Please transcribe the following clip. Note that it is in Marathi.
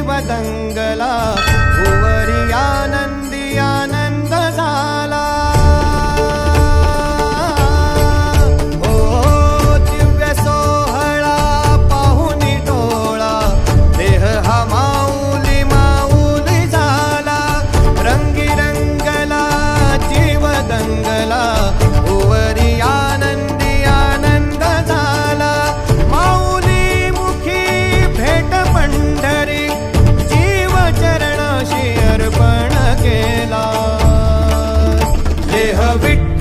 जीव दंगला விட்டு